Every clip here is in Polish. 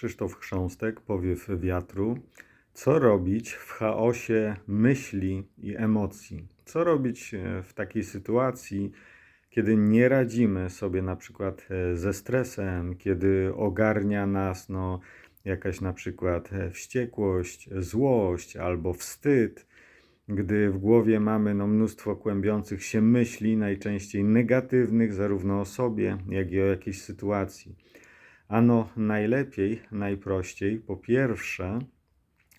Krzysztof Chrząstek, powiew wiatru. Co robić w chaosie myśli i emocji? Co robić e, w takiej sytuacji, kiedy nie radzimy sobie na przykład e, ze stresem, kiedy ogarnia nas no, jakaś na przykład e, wściekłość, złość albo wstyd, gdy w głowie mamy no, mnóstwo kłębiących się myśli, najczęściej negatywnych, zarówno o sobie, jak i o jakiejś sytuacji. Ano najlepiej, najprościej, po pierwsze,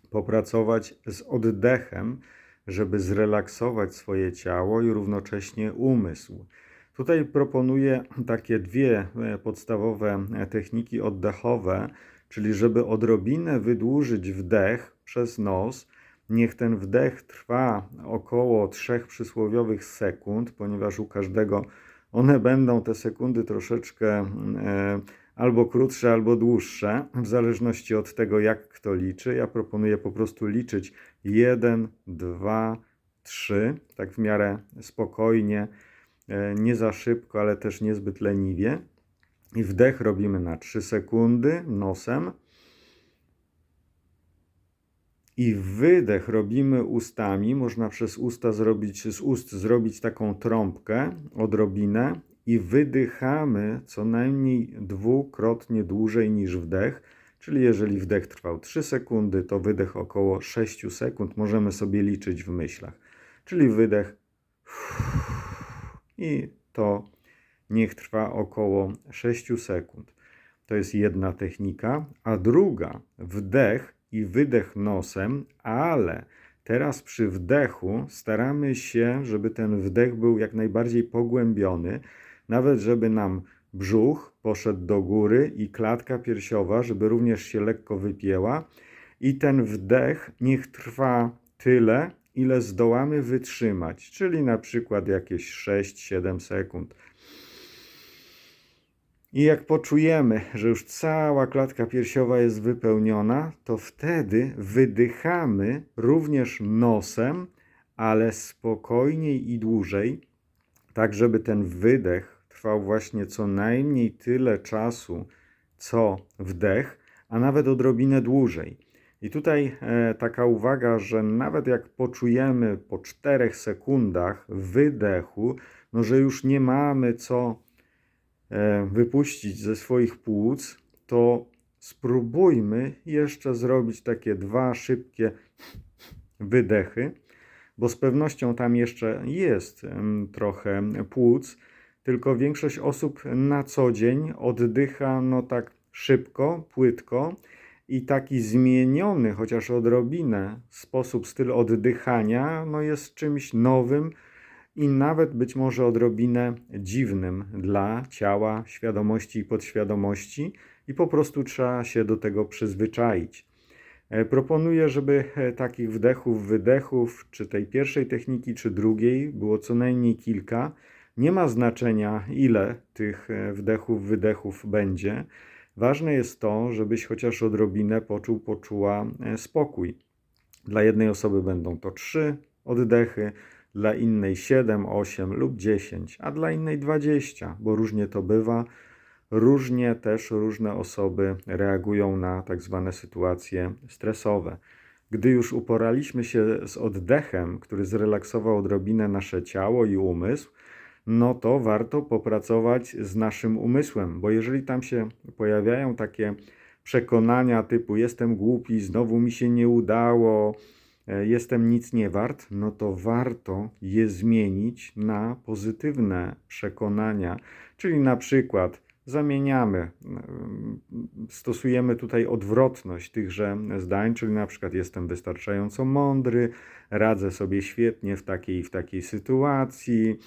popracować z oddechem, żeby zrelaksować swoje ciało i równocześnie umysł. Tutaj proponuję takie dwie e, podstawowe e, techniki oddechowe, czyli żeby odrobinę wydłużyć wdech przez nos. Niech ten wdech trwa około trzech przysłowiowych sekund, ponieważ u każdego one będą te sekundy troszeczkę e, albo krótsze, albo dłuższe, w zależności od tego, jak kto liczy. Ja proponuję po prostu liczyć 1, 2, 3, tak w miarę spokojnie, e, nie za szybko, ale też niezbyt leniwie. I wdech robimy na 3 sekundy nosem. I wydech robimy ustami. Można przez usta zrobić, z ust zrobić taką trąbkę, odrobinę i wydychamy co najmniej dwukrotnie dłużej niż wdech. Czyli jeżeli wdech trwał 3 sekundy, to wydech około 6 sekund możemy sobie liczyć w myślach. Czyli wydech i to niech trwa około 6 sekund. To jest jedna technika, a druga wdech i wydech nosem, ale teraz przy wdechu staramy się, żeby ten wdech był jak najbardziej pogłębiony, nawet żeby nam brzuch poszedł do góry i klatka piersiowa, żeby również się lekko wypięła. I ten wdech niech trwa tyle, ile zdołamy wytrzymać, czyli na przykład jakieś 6-7 sekund. I jak poczujemy, że już cała klatka piersiowa jest wypełniona, to wtedy wydychamy również nosem, ale spokojniej i dłużej, tak żeby ten wydech trwał właśnie co najmniej tyle czasu, co wdech, a nawet odrobinę dłużej. I tutaj e, taka uwaga, że nawet jak poczujemy po 4 sekundach wydechu, no że już nie mamy co e, wypuścić ze swoich płuc, to spróbujmy jeszcze zrobić takie dwa szybkie wydechy, bo z pewnością tam jeszcze jest trochę płuc tylko większość osób na co dzień oddycha no tak szybko, płytko i taki zmieniony, chociaż odrobinę, sposób, styl oddychania no jest czymś nowym i nawet być może odrobinę dziwnym dla ciała, świadomości i podświadomości i po prostu trzeba się do tego przyzwyczaić. E, proponuję, żeby e, takich wdechów, wydechów, czy tej pierwszej techniki, czy drugiej było co najmniej kilka, nie ma znaczenia, ile tych e, wdechów, wydechów będzie. Ważne jest to, żebyś chociaż odrobinę poczuł, poczuła e, spokój. Dla jednej osoby będą to trzy oddechy, dla innej 7, 8 lub 10, a dla innej 20, bo różnie to bywa. Różnie też różne osoby reagują na tak zwane sytuacje stresowe. Gdy już uporaliśmy się z oddechem, który zrelaksował odrobinę nasze ciało i umysł, no to warto popracować z naszym umysłem, bo jeżeli tam się pojawiają takie przekonania typu jestem głupi, znowu mi się nie udało, e, jestem nic nie wart, no to warto je zmienić na pozytywne przekonania, czyli na przykład zamieniamy, e, stosujemy tutaj odwrotność tychże zdań, czyli na przykład jestem wystarczająco mądry, radzę sobie świetnie w takiej w takiej sytuacji,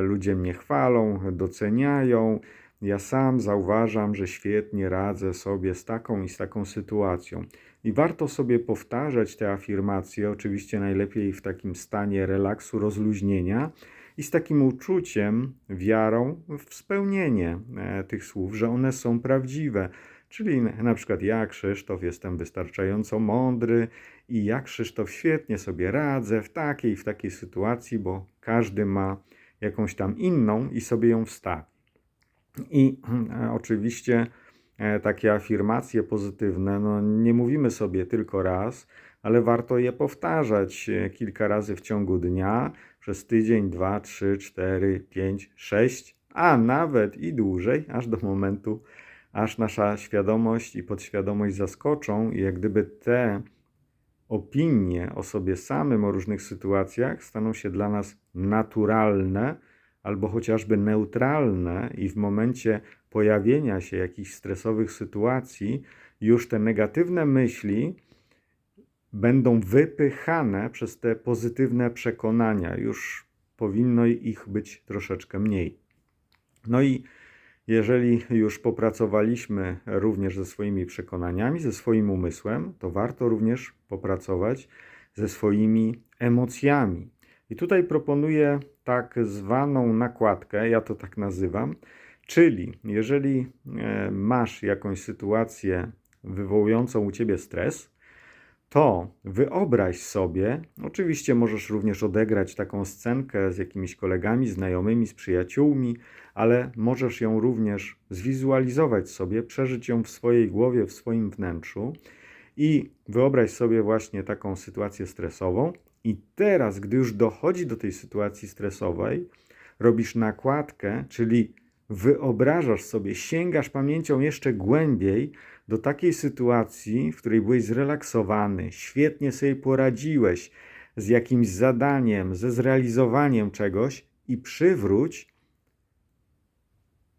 ludzie mnie chwalą, doceniają. Ja sam zauważam, że świetnie radzę sobie z taką i z taką sytuacją. I warto sobie powtarzać te afirmacje, oczywiście najlepiej w takim stanie relaksu, rozluźnienia i z takim uczuciem, wiarą w spełnienie e, tych słów, że one są prawdziwe. Czyli na przykład ja, Krzysztof, jestem wystarczająco mądry i ja, Krzysztof, świetnie sobie radzę w takiej w takiej sytuacji, bo każdy ma jakąś tam inną i sobie ją wstawi. I e, oczywiście e, takie afirmacje pozytywne, no nie mówimy sobie tylko raz, ale warto je powtarzać e, kilka razy w ciągu dnia, przez tydzień, dwa, trzy, cztery, pięć, sześć, a nawet i dłużej, aż do momentu, aż nasza świadomość i podświadomość zaskoczą i jak gdyby te opinie o sobie samym, o różnych sytuacjach staną się dla nas naturalne albo chociażby neutralne, i w momencie pojawienia się jakichś stresowych sytuacji, już te negatywne myśli będą wypychane przez te pozytywne przekonania. Już powinno ich być troszeczkę mniej. No i jeżeli już popracowaliśmy również ze swoimi przekonaniami, ze swoim umysłem, to warto również popracować ze swoimi emocjami. I tutaj proponuję tak zwaną nakładkę, ja to tak nazywam, czyli jeżeli e, masz jakąś sytuację wywołującą u ciebie stres, to wyobraź sobie, oczywiście możesz również odegrać taką scenkę z jakimiś kolegami, znajomymi, z przyjaciółmi, ale możesz ją również zwizualizować sobie, przeżyć ją w swojej głowie, w swoim wnętrzu i wyobraź sobie właśnie taką sytuację stresową. I teraz, gdy już dochodzi do tej sytuacji stresowej, robisz nakładkę, czyli wyobrażasz sobie, sięgasz pamięcią jeszcze głębiej do takiej sytuacji, w której byłeś zrelaksowany, świetnie sobie poradziłeś z jakimś zadaniem, ze zrealizowaniem czegoś i przywróć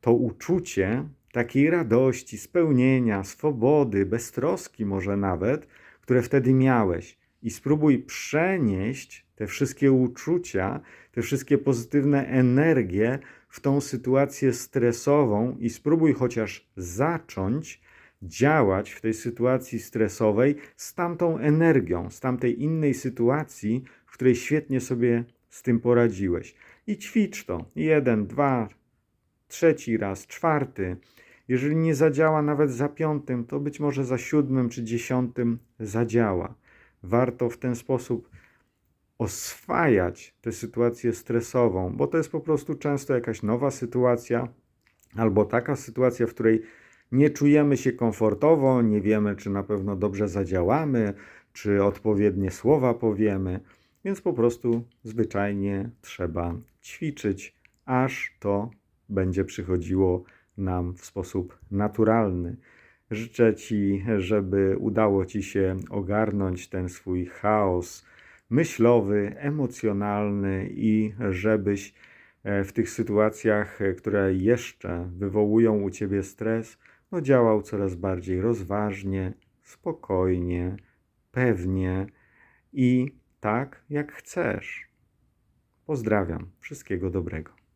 to uczucie takiej radości, spełnienia, swobody, beztroski może nawet, które wtedy miałeś. I spróbuj przenieść te wszystkie uczucia, te wszystkie pozytywne energie w tą sytuację stresową i spróbuj chociaż zacząć działać w tej sytuacji stresowej z tamtą energią, z tamtej innej sytuacji, w której świetnie sobie z tym poradziłeś. I ćwicz to. Jeden, dwa, trzeci raz, czwarty. Jeżeli nie zadziała nawet za piątym, to być może za siódmym czy dziesiątym zadziała. Warto w ten sposób oswajać tę sytuację stresową, bo to jest po prostu często jakaś nowa sytuacja albo taka sytuacja, w której nie czujemy się komfortowo, nie wiemy, czy na pewno dobrze zadziałamy, czy odpowiednie słowa powiemy, więc po prostu zwyczajnie trzeba ćwiczyć, aż to będzie przychodziło nam w sposób naturalny. Życzę Ci, żeby udało Ci się ogarnąć ten swój chaos myślowy, emocjonalny i żebyś e, w tych sytuacjach, e, które jeszcze wywołują u Ciebie stres, no działał coraz bardziej rozważnie, spokojnie, pewnie i tak, jak chcesz. Pozdrawiam. Wszystkiego dobrego.